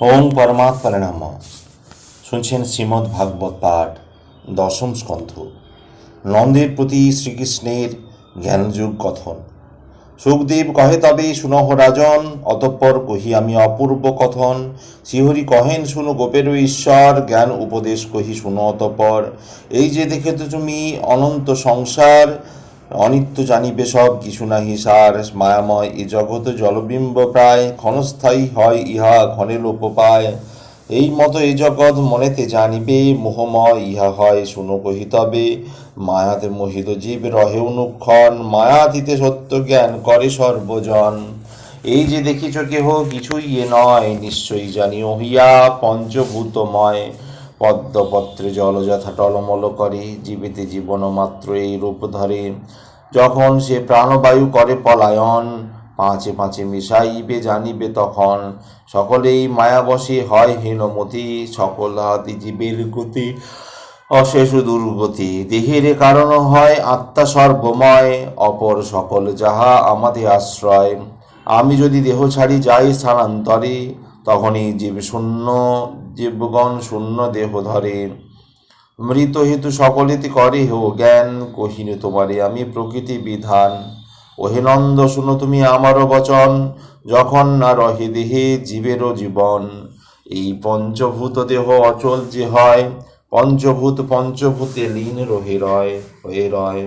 ওং পরমাত্মারে নাম শুনছেন শ্রীমদ্ ভাগবত পাঠ, দশম স্কন্ধ। নন্দের প্রতি শ্রীকৃষ্ণের জ্ঞানযুগ কথন। সুখদেব কহে তবে, শুনহ রাজন, অতঃপর কহি আমি অপূর্ব কথন। শ্রীহরি কহেন, শুনো গোপের ঈশ্বর, জ্ঞান উপদেশ কহি শুনো অতঃপর। এই যে দেখে তো তুমি অনন্ত সংসার অনিত্য জানিবে সব কিছু নাহি সার, মায়াময় এ জগৎ জলবিম্ব প্রায়, ক্ষণস্থায়ী হয় ইহা ক্ষণে লোপ পায়। এই মতো এ জগৎ মনেতে জানিবে, মোহময় ইহা হয়, শুনো কহি তবে। মায়াতে মোহিত জীব রহে অনুক্ষণ মায়াতীতে সত্য জ্ঞান করে সর্বজন। এই যে দেখিছ কেহ, কিছুই এ নয়, নিশ্চয়ই জানি ওহিয়া পঞ্চভূতময়। পদ্মপত্রে জল যথা টলমল করে, জীবিতে জীবন মাত্র এই রূপ ধরে। যখন সে প্রাণবায়ু করে পলায়ন, পাঁচে পাঁচে মিশাইবে, জানিবে তখন, সকলেই মায়াবশে হয় হীনমতি, সকল হাতি জীবের গতি অশেষ দুর্গতি। দেহের কারণ হয় আত্মা সর্বময়, অপর সকল যাহা আমাদের আশ্রয়। আমি যদি দেহ ছাড়ি যাই স্থানান্তরে, তখনই জীব শূন্য জীবগণ শূন্য দেহ ধরে। মৃত হেতু সকলেতে করে হো, জ্ঞান কহিনু তোমারে, আমি প্রকৃতি বিধান। ওহে নন্দ, শুনো তুমি আমারও বচন, যখন না রহে দেহে জীবেরও জীবন। এই পঞ্চভূত দেহ অচল যে হয়, পঞ্চভূত পঞ্চভূতে লীন রহে রয়, হয়ে রয়।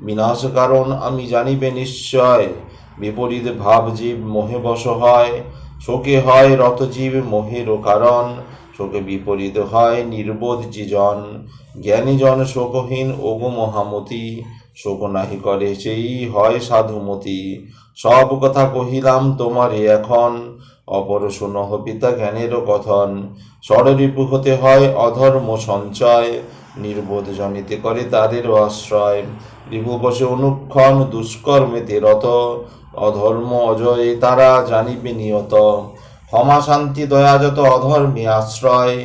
বিনাশ কারণ আমি জানিবে নিশ্চয়, বিপরীত ভাব জীব মোহে বশ হয়, শোকে হয় রতজীব মোহেরও কারণ। শোকে বিপরীত হয় নির্বোধ জীজন। জ্ঞানীজন শোকহীন, ওগো মহামতি, শোক নাহি করে, সেই হয় সাধুমতি। সব কথা কহিলাম তোমারে এখন। অপর শুনহ, পিতা জ্ঞানেরও কথন। ষড়রিপু হতে হয় অধর্ম সঞ্চয়। নির্বোধ জনিতে করে তাদেরও আশ্রয়। রিপু বসে অনুক্ষণ, দুষ্কর্মেতে রত। অধর্ম অজয় তারা জানিবে নিয়ত। ক্ষমা শান্তি দয়া যত অধর্মী আশ্রয়,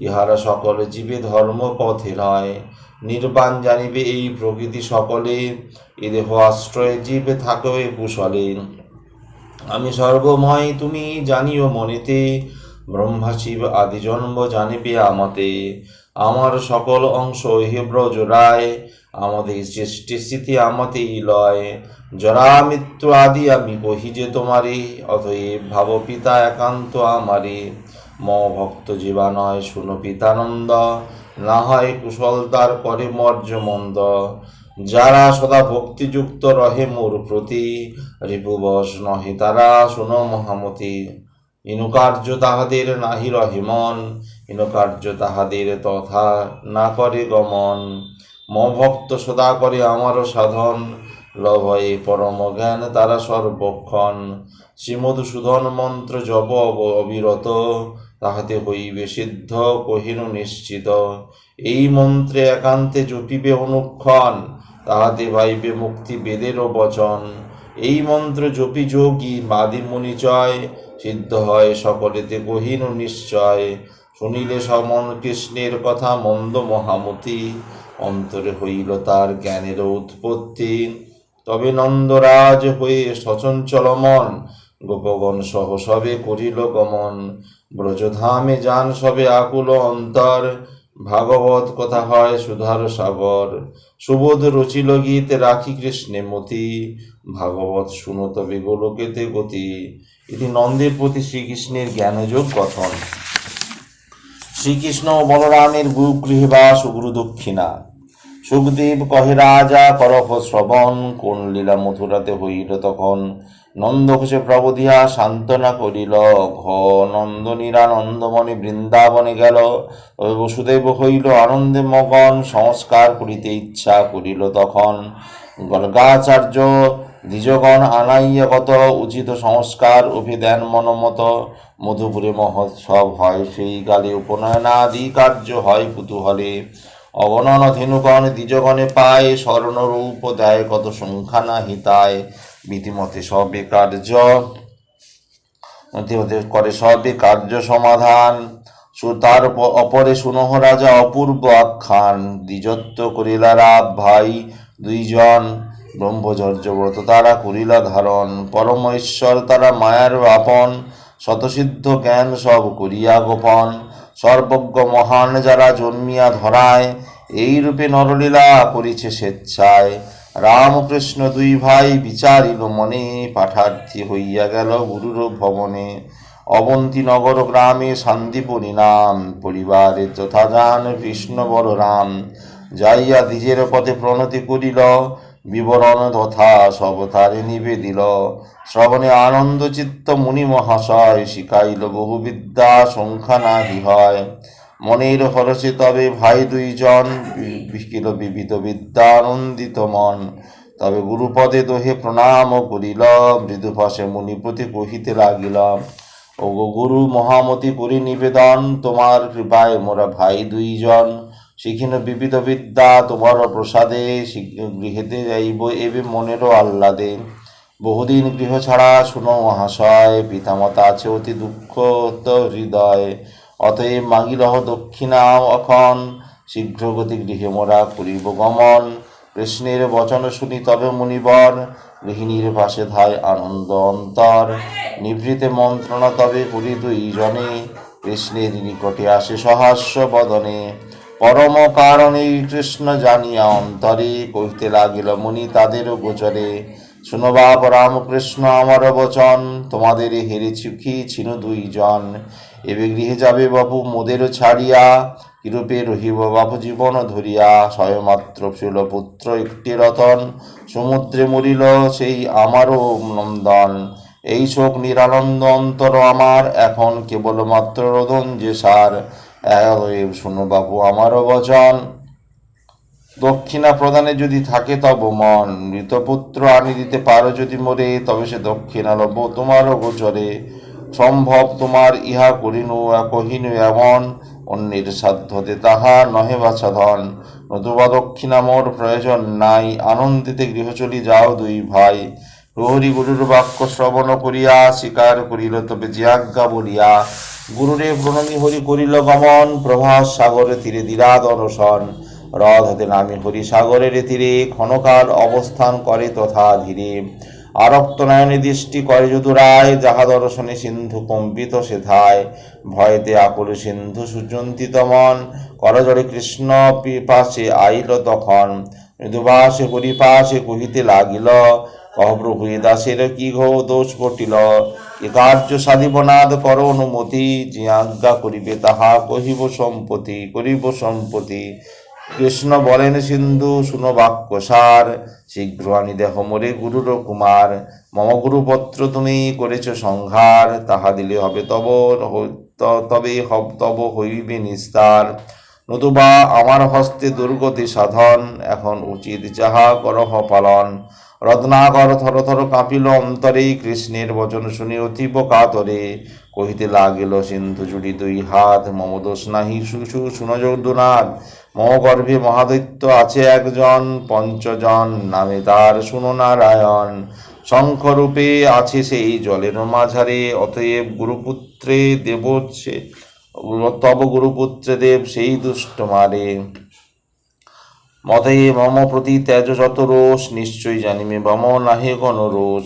ইহারা সকলে জীবে ধর্ম পথে নয়। নির্বাণ জানিবে এই প্রকৃতি সকলে, এ দেহ আশ্রয়ে জীবে থাকবে কুশলে। আমি সর্বময় তুমি জানিও মনেতে, ব্রহ্মা শিব আদি জন্ম জানিবে আমাতে। আমার সকল অংশ হে ব্রজ রায়, আমাদের সৃষ্টি স্থিতি আমাতেই লয়। জরা মৃত্যু আদি আমি কহি যে তোমারে অতএব ভাব পিতা একান্ত আমারে ম ভক্ত জীবা নয়, শুনো পিতানন্দ, না হয় কুশল তার করে মর্য মন্দ। যারা সদা ভক্তিযুক্ত রহে মোর প্রতি রিপুবশ নহে তারা, শোনো মহামতি। ইনুকার্য তাহাদের নাহি রহে মন ইনুকার্য তাহাদের তথা না করে গমন। মভক্ত ভক্ত সদা করে আমারও সাধন। লভয়ে পরম জ্ঞান তারা সর্বক্ষণ। শ্রীমধুসূদন মন্ত্র জপ অব- অবিরত। তাহাতে হইবে সিদ্ধ, কহিনু নিশ্চিত। এই মন্ত্রে একান্তে জপিবে অনুক্ষণ। তাহাতে ভাইবে মুক্তি বেদেরও বচন। এই মন্ত্র জপি যোগী বাদি মুনিচয় সিদ্ধ হয় সকলেতে কহিনু নিশ্চয়। শুনিলে সমন কৃষ্ণের কথা, মন্দ মহামতি। অন্তরে হইল তার জ্ঞানের উৎপত্তি। তবে নন্দরাজ হয়ে সচঞ্চল মন, গোপগণ সহ সবে করিল গমন। ব্রজধামে যান সবে আকুল অন্তর, ভাগবত কথা হয় সুধার সাগর। সুবোধ রচিল গীত, রাখি কৃষ্ণে মতি। ভাগবত শুনো তবে গোলকেতে গতি। এটি নন্দের প্রতি শ্রীকৃষ্ণের জ্ঞানযোগ কথন। শ্রীকৃষ্ণ বলরামের গুরুগৃহে বাস ও গুরু দক্ষিণা সুখদেব কহে, রাজা করহ শ্রবণ, কোন লীলা মথুরাতে হইল তখন? নন্দ ঘোষে প্রবোধিয়া সান্ত্বনা করিল ঘ নন্দনীরা নন্দমণি বৃন্দাবনে গেল। বসুদেব হইল আনন্দে মগন, সংস্কার করিতে ইচ্ছা করিল তখন। গর্গাচার্য দ্বিজগণ আনাইয়া কত উচিত সংস্কার অভিধান মনমত। মধুপুরে মহোৎসব হয় সেই কালে উপনয়নাদি কার্য হয় কুতূহলে। অগণন ধেনুগণ দ্বিজগণে পায়, স্বর্ণরূপ দেয়, কত সংখ্যা না হিতায় বিধিমতে সবে কার্য করে সবে কার্য সমাধান। তার অপরে সুনহ রাজা অপূর্ব আখ্যান। দ্বিজত্ব করিলা রাব ভাই দুইজন। ব্রহ্মচর্য ব্রত তারা করিলা ধারণ। পরম ঈশ্বর তারা মায়ার আপন, শতসিদ্ধ জ্ঞান সব করিয়া গোপন। সর্বজ্ঞ মহান যারা জন্মিয়া ধরায় এই রূপে নরলীলা করিছে স্বেচ্ছায়। রামকৃষ্ণ দুই ভাই বিচারিল মনে পাঠার্থী হইয়া গেল গুরুর ভবনে। অবন্তীনগর গ্রামে শান্তিপুরী নাম পরিবারে তথা যান কৃষ্ণ বড় রাম যাইয়া দ্বিজের পথে প্রণতি করিল বিবরণ তথা সব তারে নিবেদিল। শ্রবণে আনন্দ চিত্ত মুনি মহাশয় শিখাইল বহু বিদ্যা সংখ্যা নাহি হয়। মনের হরসে তবে ভাই দুইজন বিকিল বিবিধ বিদ্যা আনন্দিত মন। তবে গুরুপদে দোহে প্রণাম করিল মৃদু ভাষে মুনিপতি কহিতে লাগিল ও গুরু, মহামতি করি নিবেদন, তোমার কৃপায় মোরা ভাই দুইজন শিখিন বিবিধ বিদ্যা তোমার প্রসাদে গৃহেতে যাইব এবে মনেরও আহ্লাদে। বহুদিন গৃহ ছাড়া শুনো মহাশয়, পিতামাতা আছে অতি দুঃখ হৃদয়। অতএব মাগিলহ দক্ষিণা অখন শীঘ্র গতি গৃহে মোরা করিব গমন। কৃষ্ণের বচন শুনি তবে মুনিবর, গৃহিণীর পাশে ধায় আনন্দ অন্তর। নিভৃতে মন্ত্রণা তবে করি দুইজনে, কৃষ্ণের নিকটে আসে সহাস্য বদনে। পরম কারণে কৃষ্ণ জানিয়া অন্তরে কহিতে লাগিল, মুনি তাদেরও গোচরে শুনো বাপ রামকৃষ্ণ, আমার বচন। তোমাদের হেরে চুখি ছিল দুইজন। এবে গৃহে যাবে বাবু মোদেরও ছাড়িয়া। কিরূপে রহিব বাবু জীবন ধরিয়া? স্বয়মাত্র ছিল পুত্র একটি রতন। সমুদ্রে মরিল সেই আমারও নন্দন। এই শোক নিরানন্দ অন্তর আমার। এখন কেবলমাত্র রোদন যে সার। অতএব শুনো বাবু আমারও বচন। দক্ষিণা প্রদানে যদি থাকে তব মন। মৃতপুত্র আনি দিতে পারো যদি মরে, তবে সে দক্ষিণা লব তোমারও গোচরে। সম্ভব তোমার ইহা করিনু, কহিনু এমন। অন্যের সাধ্যতে তাহা নহে বাছাধন নতুবা দক্ষিণা মোর প্রয়োজন নাই। আনন্দিতে গৃহ চলি যাও দুই ভাই। প্রহরী গুরুর বাক্য শ্রবণ করিয়া, স্বীকার করিল তবে জিয়াজ্ঞা বলিয়া গুরুরে প্রণমী হরি করিল গমন, প্রভাস সাগরে তীরে দিরা দর্শন। রথ হতে নামি হরি সাগরের তীরে, ক্ষণকাল অবস্থান করে তথা ধীরে। আরক্ত নয়নে দৃষ্টি করে যদুরায়, যাহা দর্শনে সিন্ধু কম্পিত সেথায়। ভয়েতে আকুল সিন্ধু সুচন্তিত মন করজরে কৃষ্ণ পাশে আইল তখন। মৃদুবাসে হরিপাশে কহিতে লাগিল, কহ প্রভু দাসের কি ঘো দোষ ঘটিল? এ কার্য সাধিব নাদ কর অনুমতি যে আজ্ঞা করিবে তাহা কহিব সম্পত্তি, করিব সম্পত্তি। কৃষ্ণ বলেন, সিন্ধু, শুনো বাক্য সার শীঘ্র আনি দেহ মোরে গুরুর কুমার। মম গুরুপত্র তুমি করেছ সংহার, তাহা দিলে হবে তব তবে হব, তব হইবে নিস্তার। নতুবা আমার হস্তে দুর্গতি সাধন, এখন উচিত যাহা করহ পালন। রত্নাকর থর থর কাঁপিল অন্তরে, কৃষ্ণের বচন শুনি অতীব কাতরে। কহিতে লাগিল, সিন্ধু জুড়ি দুই হাত, মম দোষ নাহি শুশু শুনযোর্দুনাথ মম গর্ভে মহাদৈত্য আছে একজন, পঞ্চজন, নামে তার শুনো নারায়ণ। শঙ্খরূপে আছে সেই জলের মাঝারে, অতএব গুরুপুত্রে দেবচ্ছে তব গুরুপুত্রে দেব সেই দুষ্ট মারে। মতে মম প্রতি ত্যাজ যত রোষ, নিশ্চয়ই জানিমে মম নাহে গণ রোষ।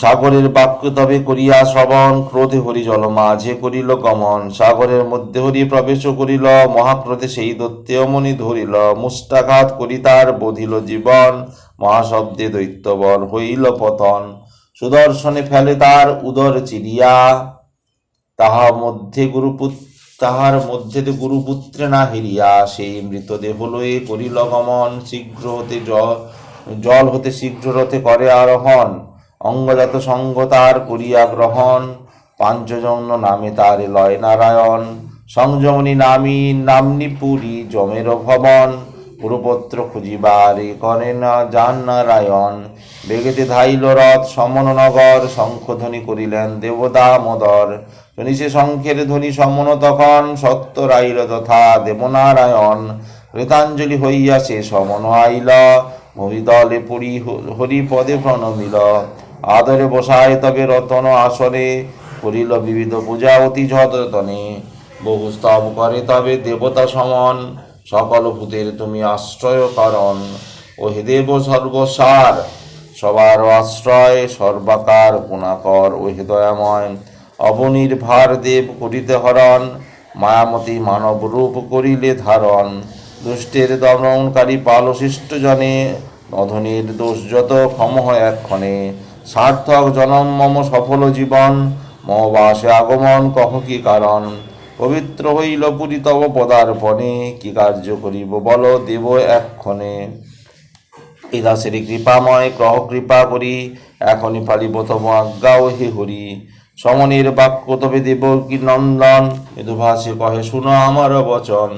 সাগরের বাক্য তবে করিয়া শ্রবণ, ক্রোধে হরি জল মাঝে করিল গমন। সাগরের মধ্যে হরি প্রবেশ করিল মহাক্রোধে সেই দত্তে অমনি ধরিল। মুষ্টাঘাত করি তার বধিল জীবন, মহাশব্দে দৈত্যবর হইল পতন। সুদর্শনে ফেলে তার উদর চিরিয়া। তাহা মধ্যে গুরুপুত্র তাহার মধ্যে গুরুপুত্রে না হেরিয়া সেই মৃতদেহ লয়ে করিল গমন শীঘ্র হতে জল হতে শীঘ্র রথে করে আরোহণ। অঙ্গজাত সঙ্গ তার করিয়া গ্রহণ। পাঞ্চজন্য নামে তার লয় নারায়ণ। সংযমনী নামী নামনি পুরী জমের ভবন। গুরুপত্র খুঁজিবারে করে না যান নারায়ণ। বেগেতে ধাইল রথ সমন নগর শঙ্খধ্বনি করিলেন দেবদা মদর শুনিছে শঙ্খের ধ্বনি সমন তখন, সত্য রাইল তথা দেবনারায়ণ। কৃতাঞ্জলি হইয়া সে সমন আইল ভূমিদলে পুরী হরিপদে প্রণমিল। আদরে বসায় তবে রতন আসরে, করিল বিবিধ পূজা অতি যতনে। বহু স্তব করে তবে দেবতা সমন, সকল ভূতের তুমি আশ্রয় কারণ। ও হে দেব সর্বসার সবার আশ্রয় সর্বাকার গুণাকর ও হৃদয়ময় অবনির্ভার দেব করিতে হরণ, মায়ামতি মানব রূপ করিলে ধারণ। দুষ্টের দমনকারী পালশিষ্ট জনে অধনের দোষ যত ক্ষম হয় এক্ষণে। সার্থক জনম মম সফল জীবন মবাসে আগমন কহ কি কারণ? পবিত্র হইল পুরী তব পদার্পণে, কি কার্য করিব বল দেব এক্ষণে। এই কৃপাময় গ্রহ কৃপা করি, এখনই পালিব তব আজ্ঞা হে হরি। সমনের বাক্য তবে দেব কি নন্দন। মৃদুভাষে কহে, শুনো আমার বচন।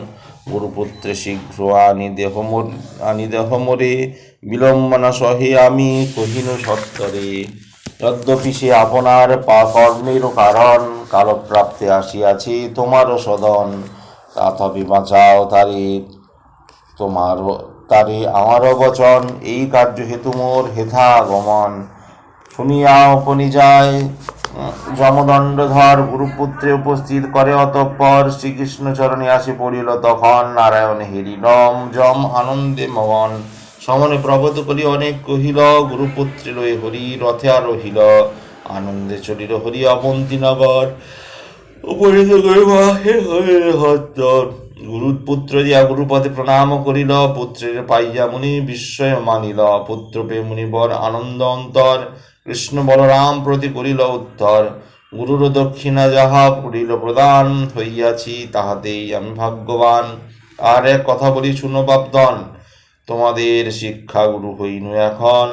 গুরুপুত্রে শীঘ্র আনি দেহ আনি দেহ মরে। বিলম্বনা সহে আমি, কহিনু সত্তরে। যদ্যপি সে আপনার পা কর্মের কারণ, কালপ্রাপ্তে আসিয়াছি তোমারও সদন। তথাপি বাঁচাও তারে, তোমার তারে আমারও বচন। এই কার্য হেতু মোর হেথা গমন শুনিয়া উপনি যায় যমদণ্ডধর গুরুপুত্রে উপস্থিত করে অতঃপর শ্রীকৃষ্ণ চরণে আসি পড়িল তখন নারায়ণ হেরি রম যম আনন্দে মগন সমনে প্রবত করি অনেক কহিল, গুরুপুত্রে লয়ে হরি রথে আরোহিল। আনন্দে চলিল হরি অবন্তীনগর উপনীত করিবা হে হরে হত্তর গুরুপুত্র দিয়া গুরুপদে প্রণাম করিল, পুত্রের পাইয়া মুনি বিস্ময় মানিল। পুত্র পে মুনিবর আনন্দ অন্তর, কৃষ্ণ বলরাম প্রতি করিল উত্তর। গুরুর দক্ষিণা যাহা করিল প্রদান হইয়াছি, তাহাতেই আমি ভাগ্যবান। আর এক কথা বলি শুনো বাপদন, তোমাদের শিক্ষা গুরু হইনু এখন।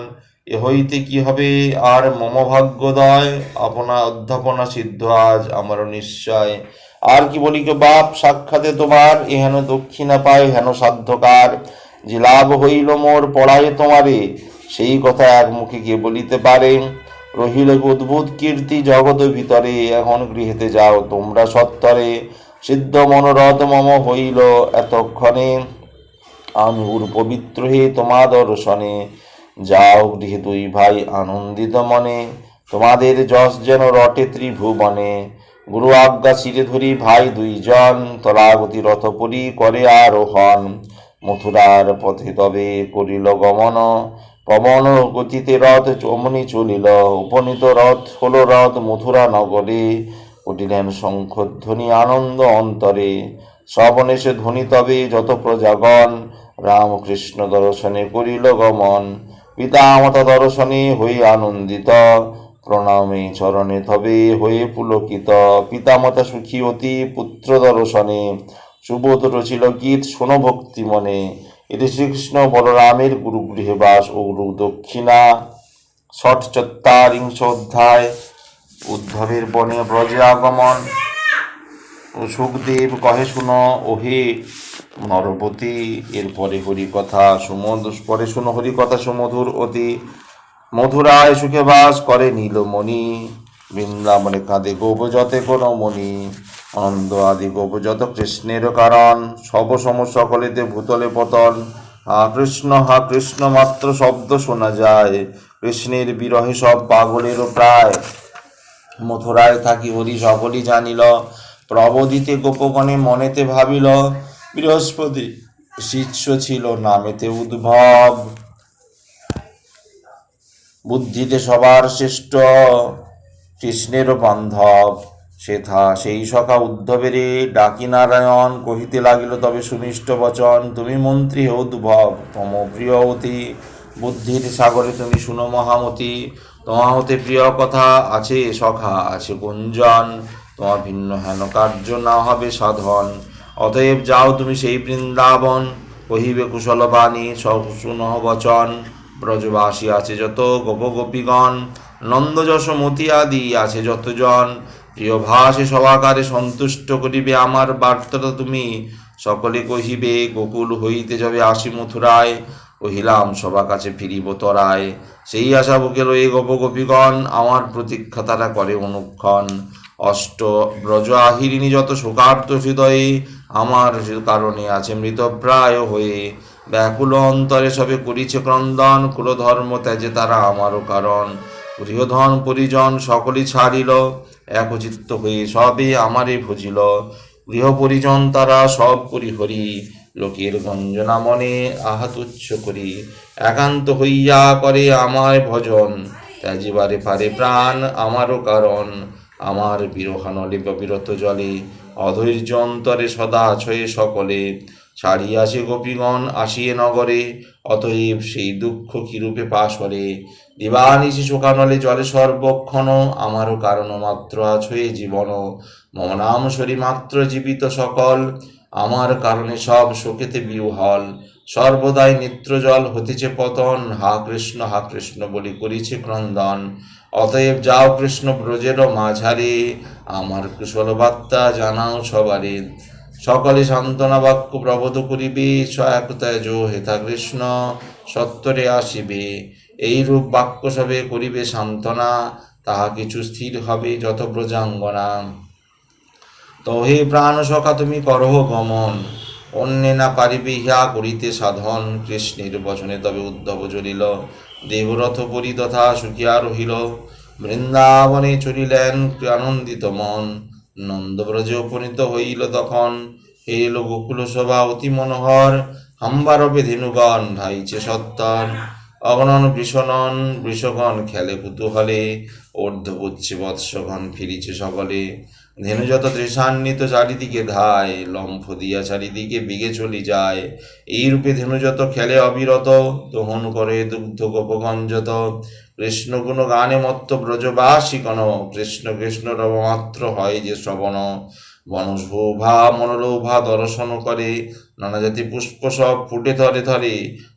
এ হইতে কি হবে? আর মম ভাগ্যদয়, আপনা অধ্যাপনা সিদ্ধ আজ আমারও নিশ্চয়। আর কি বলি কে বাপ, সাক্ষাতে তোমার এহেন দক্ষিণা পায়, হেন সাধ্যকার। যে লাভ হইল মোর, পড়ায় তোমারে। সেই কথা এক মুখে কে বলিতে পারে, রহিল অদ্ভুত কীর্তি জগত ভিতরে, এখন গৃহেতে যাও তোমরা সত্তরে। সিদ্ধ মনোরথ মম হইল এতক্ষণে। আমি পবিত্র হে তোমার দর্শনে। যাও গৃহে দুই ভাই আনন্দিত মনে। তোমাদের যশ যেন রটে ত্রিভুবনে। গুরু আজ্ঞা শিরে ধরি ভাই দুইজন তলাগতি রথ রথপুরী করে আরোহণ। মথুরার পথে তবে করিল গমন পবন গতিতে রথ চমনি চলিল। উপনীত রথ হল রথ মথুরা নগরে, উঠিলেন শঙ্খধ্বনি আনন্দ অন্তরে। শ্রবণে সে ধ্বনি তবে যত প্রজাগণ, রামকৃষ্ণ দর্শনে করিল গমন। পিতা মাতা দর্শনে হই আনন্দিত প্রণামে চরণে তবে হয়ে পুলকিত। পিতামাতা সুখী অতি পুত্র দর্শনে। সুবোধ রচিল গীত শোন ভক্তি মনে। এটি শ্রীকৃষ্ণ বলরামের গুরুগৃহে বাস ও গুরু দক্ষিণা। ষট চত্বারিংশ অধ্যায়। উদ্ধবের বনে ব্রজে আগমন। সুখদেব কহে, শুনো ওহে নরপতি। এরপরে হরি কথা সুমধুর, পরে শুনো হরি কথা সুমধুর অতি। মধুরায় সুখে বাস করে নীলমণি। বৃন্দাবনে কাঁদে গোপযতে কোনো মণি আনন্দ আদি গোপযত কৃষ্ণের কারণ। সব সম সকলেতে ভূতলে পতন। হা কৃষ্ণ হা কৃষ্ণ, মাত্র শব্দ শোনা যায়। কৃষ্ণের বিরহে সব পাগলেরও প্রায়। মথুরায় থাকি হরি সকলই জানিল। প্রবদিতে গোপগণে মনেতে ভাবিল, বৃহস্পতি, শিষ্য ছিল নামেতে উদ্ভব। বুদ্ধিতে সবার শ্রেষ্ঠ, কৃষ্ণেরও বান্ধব সেথা সেই সখা উদ্ধবেরে ডাকি নারায়ণ, কহিতে লাগিল, তবে সুমিষ্ট বচন, তুমি মন্ত্রী হে উদ্ভব তম প্রিয় অতি, বুদ্ধির সাগরে তুমি শুনো মহামতি তোমা হতে প্রিয় কথা আছে সখা, আছে গুঞ্জন, তোমার ভিন্ন হেন কার্য না হবে সাধন, অতএব যাও তুমি সেই বৃন্দাবন, কহিবে কুশল বাণী শুনহ বচন। ব্রজবাসী আছে যত গোপ গোপীগণ নন্দ যশমতি আদি আছে যতজন। প্রিয় ভাসে সবাকারে সন্তুষ্ট করিবে আমার বার্তাটা তুমি। সকলে কহিবে, গোকুল হইতে যাবে আসি মথুরায়। কহিলাম সবা কাছে ফিরিব তরায়। সেই আশা বুকে লয়ে গোপ গোপীগণ আমার প্রতীক্ষা তারা করে অনুক্ষণ। অষ্ট, ব্রজ আহিরিণী যত শোকার্ত হৃদয়ে, আমার কারণে আছে মৃতপ্রায় হয়ে। ব্যাকুল অন্তরে সবে করিছে ক্রন্দন, কুলধর্ম ত্যাজে তারা আমারও কারণ। গৃহধন পরিজন সকলই ছাড়িল, একচিত্ত হয়ে সবে আমারে ভুজিল। গৃহ পরিজন তারা সব করি হরি, লোকের গঞ্জনা মনে আহা তুচ্ছ করি। একান্ত হইয়া করে আমায় ভজন, ত্যাজিবারে পারে প্রাণ আমারও কারণ। আমার বিরহানলে বিরত জলে, অধৈর্য অন্তরে সদা ছয়ে সকলে। ছাড়িয়াছে গোপীগণ আসিয়ে নগরে, অতএব সেই দুঃখ কিরূপে পাশরে দিবানিশি শোকানলে জলে সর্বক্ষণ, আমারও কারণ মাত্র আছয়ে জীবন। মম সরি মাত্র জীবিত সকল, আমার কারণে সব শোকেতে বিহল। সর্বদাই নিত্রজল হতেছে পতন, হা কৃষ্ণ হা কৃষ্ণ বলি করিছে ক্রন্দন। অতএব যাও কৃষ্ণ ব্রজেরও মাঝারে, আমার কুশল বার্তা জানাও সবারে। সকলে সান্ত্বনা বাক্য প্রবোধ করিবে, সহায়তায় জো হেথা কৃষ্ণ সত্তরে আসিবে। এই রূপ বাক্য সবে করিবে সান্ত্বনা, তাহা কিছু স্থির হবে যত ব্রজাঙ্গনা। তো হে প্রাণ সখা তুমি করহ গমন, অন্যে না পারিবে ইহা করিতে সাধন। কৃষ্ণের বচনে তবে উদ্ধব চলিল দেবরথ পরি তথা সুখিয়া রহিল। বৃন্দাবনে চলিলেন আনন্দিত মন। নন্দব্রজে উপনীত হইল তখন। হেরিল গোকুল সভা অতি মনোহর হাম্বার বেধেনুগণ ভাইছে সত্তর। অগণন বৃষণন বৃষগণ খেলে কুতূহলে ঊর্ধ্বপুচ্ছে বৎসগণ ফিরিছে সকলে। ধেনু যত তৃষান্বিত চারিদিকে ধায়, লম্ফ দিয়া চারিদিকে বিগে চলি যায়। এই রূপে ধেনু যত খেলে অবিরত, দহন করে দুগ্ধ গোপগণ যত। কৃষ্ণ গুণ গানে মত্ত ব্রজবাসী কন কৃষ্ণ কৃষ্ণ রবমাত্র হয় যে শ্রবণ। বনশোভা মনোলোভা দর্শন করে, নানা জাতি পুষ্প সব ফুটে ধরে ধরে।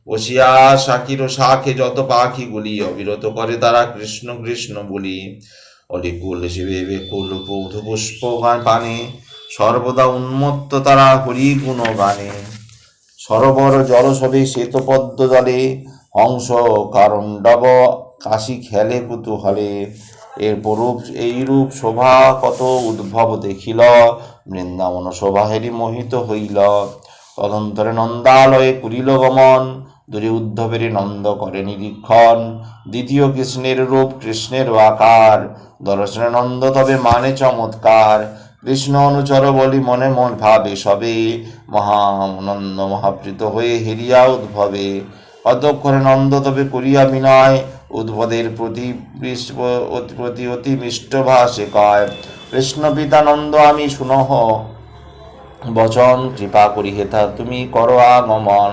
বসিয়া শাকির ও শাখে যত পাখি পাখিগুলি অবিরত করে তারা কৃষ্ণ কৃষ্ণ বলি। অলিকুল শিবে কুল পৌধ পুষ্প পানে সর্বদা উন্মত্ত তারা হরি গুণ গানে সরোবর সবে শ্বেতপদ্ম জলে, হংস কারণ্ডব কাশি খেলে কুতূহলে। এর পরূপ এইরূপ শোভা কত উদ্ভব দেখিল, বৃন্দাবন শোভা হেরি মোহিত হইল। তদন্তরে নন্দালয়ে কুরিল গমন দূরে উদ্ধবের নন্দ করে নিরীক্ষণ। দ্বিতীয় কৃষ্ণের রূপ, কৃষ্ণের আকার। দর্শনে নন্দ, তবে মানে চমৎকার। কৃষ্ণ অনুচর বলি মনে মন ভাবে সবে। মহানন্দ মহাপ্রীত হয়ে হেরিয়া উদ্ভবে। অতক্ষণে নন্দ, তবে করিয়া বিনয়। উদ্ভদের প্রতি প্রতি অতি মিষ্ট ভাষে কয়, কৃষ্ণ পিতানন্দ আমি শুনহ। বচন, কৃপা করি হেথা তুমি করো আগমন।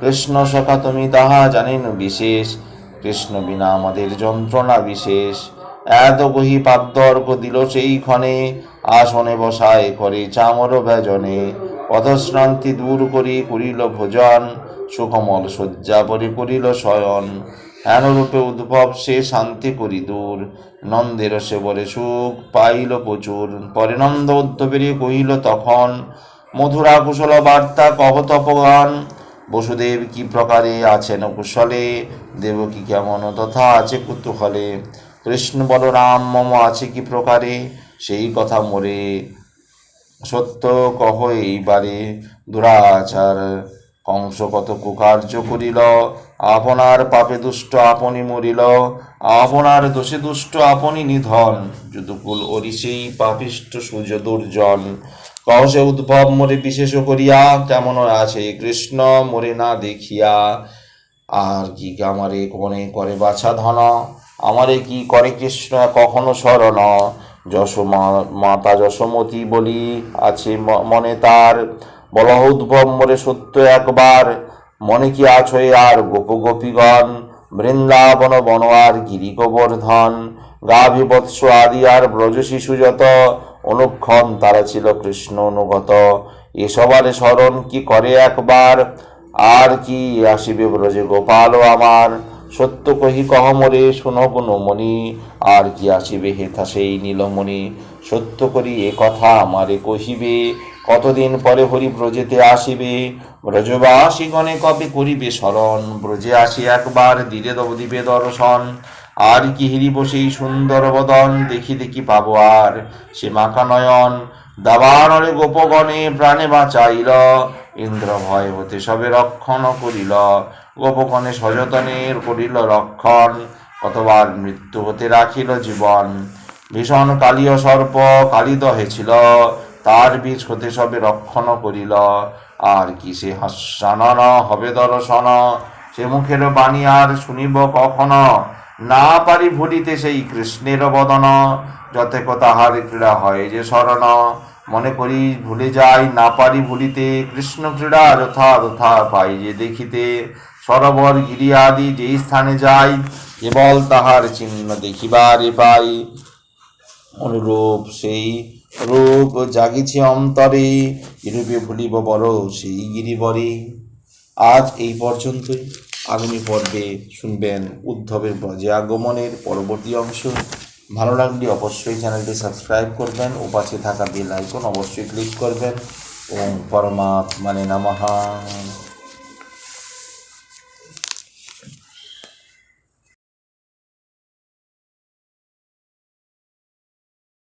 কৃষ্ণ সখা তুমি তাহা জানেন বিশেষ। কৃষ্ণ বিনা আমাদের যন্ত্রণা বিশেষ। এত কহি পাদ্যর্ঘ দিল সেই ক্ষণে আসনে বসায় করে চামর ব্যজনে পদশ্রান্তি দূর করি করিল ভোজন। সুকমল শয্যা পরে করিল শয়ন। হেনরূপে উদ্ভব সে শান্তি করি দূর। নন্দের সে বলে সুখ পাইল প্রচুর। পরে নন্দ উদ্ধবেরে কহিল তখন, মধুরা কুশল বার্তা কহ তপগান। বসুদেব কি প্রকারে আছেন কুশলে দেবকী কেমন? তথা আছে কুতূহলে। কৃষ্ণ বলরাম মম আছে কি প্রকারে? সেই কথা মোরে। সত্য কহ এইবারে। দুরাচার কংস কত কুকার্য করিল। আপনার পাপে দুষ্ট আপনি মরিল। আপনার দোষে দুষ্ট আপনি নিধন। যদুকুল অরিসেই পাপিষ্ট সূর্য দুর্জন। কহসে উদ্ভব মোরে বিশেষ করিয়া, কেমন আছে কৃষ্ণ মোরে না দেখিয়া। আর কি আমারে কোনে করে বাছা ধন? আমারে কি করে কৃষ্ণ কখনো শরণ যশোমা মাতা যশোমতী বলি আছে মনে তার। বল উদ্ভব মোরে সত্য একবার, মনে কি আছো আর গোপ গোপীগণ? বৃন্দাবন বনোয়ার গিরি গোবর্ধন গাভী বৎস আদি আর ব্রজ শিশু যত অনুক্ষণ তারা ছিল কৃষ্ণ অনুগত। এসবারে স্মরণ কি করে একবার? আর কি আসিবে ব্রজে? গোপাল আমার। সত্য কহি কহ মোরে, শুনো গুণমণি। আর কি আসিবে হেথা সেই নীলমণি? সত্য করি এ কথা আমারে কহিবে। কতদিন পরে হরি ব্রজেতে আসিবে? ব্রজবাসী গণে কবে করিবে স্মরণ? ব্রজে আসি একবার দিলে দিবে দর্শন। আর কি হিরিব সেই সুন্দর বদন দেখি দেখি পাবো আর। সে মাখা নয়ন দাবানরে গোপগণে প্রাণে বাঁচাইল। ইন্দ্র ভয় হতে সবে রক্ষণ করিল। গোপগণে সযতনের করিল রক্ষণ, কতবার মৃত্যু হতে রাখিল জীবন। ভীষণ কালীয় সর্প কালিদহে ছিল তার বীজ হতে সবে রক্ষণ করিল। আর কি সে হাস্যানন, হবে দর্শন, সে মুখের বাণী আর শুনিব কখন? না পারি ভুলিতে সেই কৃষ্ণের বদন যথেক তাহার ক্রীড়া হয় যে শরণ মনে করি ভুলে যাই, না পারি ভুলিতে কৃষ্ণ ক্রীড়া যথা তথা পাই যে দেখিতে। সরোবর, গিরি আদি যেই স্থানে যাই কেবল তাহার চিহ্ন দেখিবারে পাই। অনুরূপ সেই রূপ জাগিছে অন্তরে এরূপে ভুলিব বড় সেই গিরিবরে। আজ এই পর্যন্তই। আগামী পর্বে শুনবেন উদ্ধবের ব্রজে আগমনের পরবর্তী অংশ। ভালো লাগলে অবশ্যই চ্যানেলটি সাবস্ক্রাইব করবেন ও পাশে থাকা বেল আইকন অবশ্যই ক্লিক করবেন। ওম পরমাত্মানে নমঃ।